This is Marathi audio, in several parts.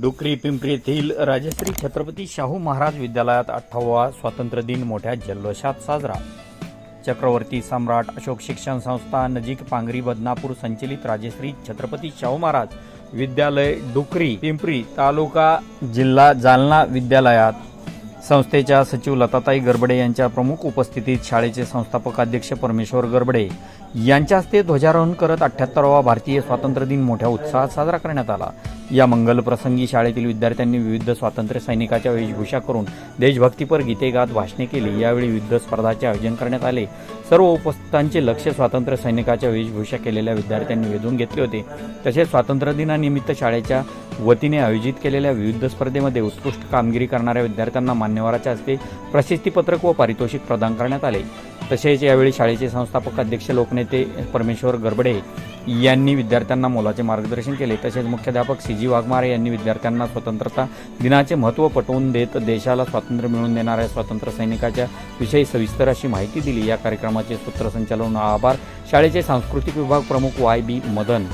डुकरी पिंपरी येथील राजश्री छत्रपती शाहू महाराज विद्यालयात अठ्ठावा स्वातंत्र्य दिन मोठ्या जल्लोषात साजरा. चक्रवर्ती सम्राट अशोक शिक्षण संस्था नजीक पांगरी बदनापूर संचलित राजश्री छत्रपती शाहू महाराज विद्यालय डुकरी पिंपरी तालुका जिल्हा जालना विद्यालयात. संस्थेच्या सचिव लताताई गरबडे यांच्या प्रमुख उपस्थितीत शाळेचे संस्थापक अध्यक्ष परमेश्वर गरबडे यांच्या हस्ते ध्वजारोहण करत अठ्ठ्याहत्तरावा भारतीय स्वातंत्र्य दिन मोठ्या उत्साहात साजरा करण्यात आला. या मंगल प्रसंगी शाळेतील विद्यार्थ्यांनी विविध स्वातंत्र्य सैनिकाच्या वेशभूषा करून देशभक्तीपर गीते गात भाषणे केली. यावेळी विविध स्पर्धाचे आयोजन करण्यात आले. सर्व उपस्थितांचे लक्ष स्वातंत्र्य सैनिकाच्या वेशभूषा केलेल्या विद्यार्थ्यांनी वेधून घेतले होते. तसेच स्वातंत्र्य दिनानिमित्त शाळेच्या वतीने आयोजित केलेल्या विविध स्पर्धेमध्ये उत्कृष्ट कामगिरी करणाऱ्या विद्यार्थ्यांना मान्यवराच्या हस्ते प्रशस्तीपत्रक व पारितोषिक प्रदान करण्यात आले. तसेच यावेळी शाळेचे संस्थापक अध्यक्ष लोकनेते परमेश्वर गरबडे यांनी विद्यार्थ्यांना मोलाचे मार्गदर्शन केले. तसेच मुख्याध्यापक सी जी वाघमारे यांनी विद्यार्थ्यांना स्वतंत्रता दिनाचे महत्त्व पटवून देत देशाला स्वातंत्र्य मिळवून देणाऱ्या स्वातंत्र्य सैनिकाच्या विषयी सविस्तर अशी माहिती दिली. या कार्यक्रमाचे सूत्रसंचालन आभार शाळेचे सांस्कृतिक विभाग प्रमुख वाय बी मदन.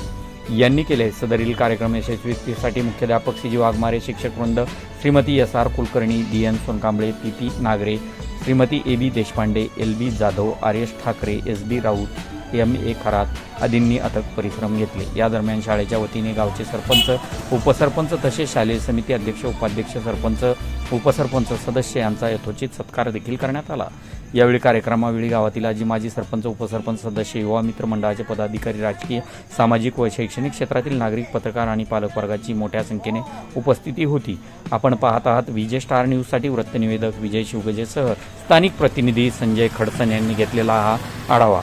यांनी केले सदरील कार्यक्रम यशस्वीसाठी मुख्याध्यापक CG Waghmare शिक्षकवृंद Shrimati S. R. Kulkarni D. N. Sonkamble P. P Nagre Shrimati A. B. Deshpande L. B. Jadhav Aryash Thakare S. B. Raut M. A. Kharat आदींनी अथक परिश्रम घेतले. या दरम्यान शाळेच्या वतीने गावचे सरपंच उपसरपंच तसेच शालेय समिती अध्यक्ष उपाध्यक्ष सरपंच उपसरपंच सदस्य यांचा यथोचित सत्कार देखील करण्यात आला. यावेळी कार्यक्रमावेळी गावातील आजी माजी सरपंच उपसरपंच सदस्य युवा मित्र मंडळाचे पदाधिकारी राजकीय सामाजिक व शैक्षणिक क्षेत्रातील नागरिक पत्रकार आणि पालकवर्गाची मोठ्या संख्येने उपस्थिती होती. आपण पाहत आहात विजय स्टार न्यूजसाठी वृत्तनिवेदक विजय शिवगजेसह स्थानिक प्रतिनिधी संजय खडसन यांनी घेतलेला हा आढावा.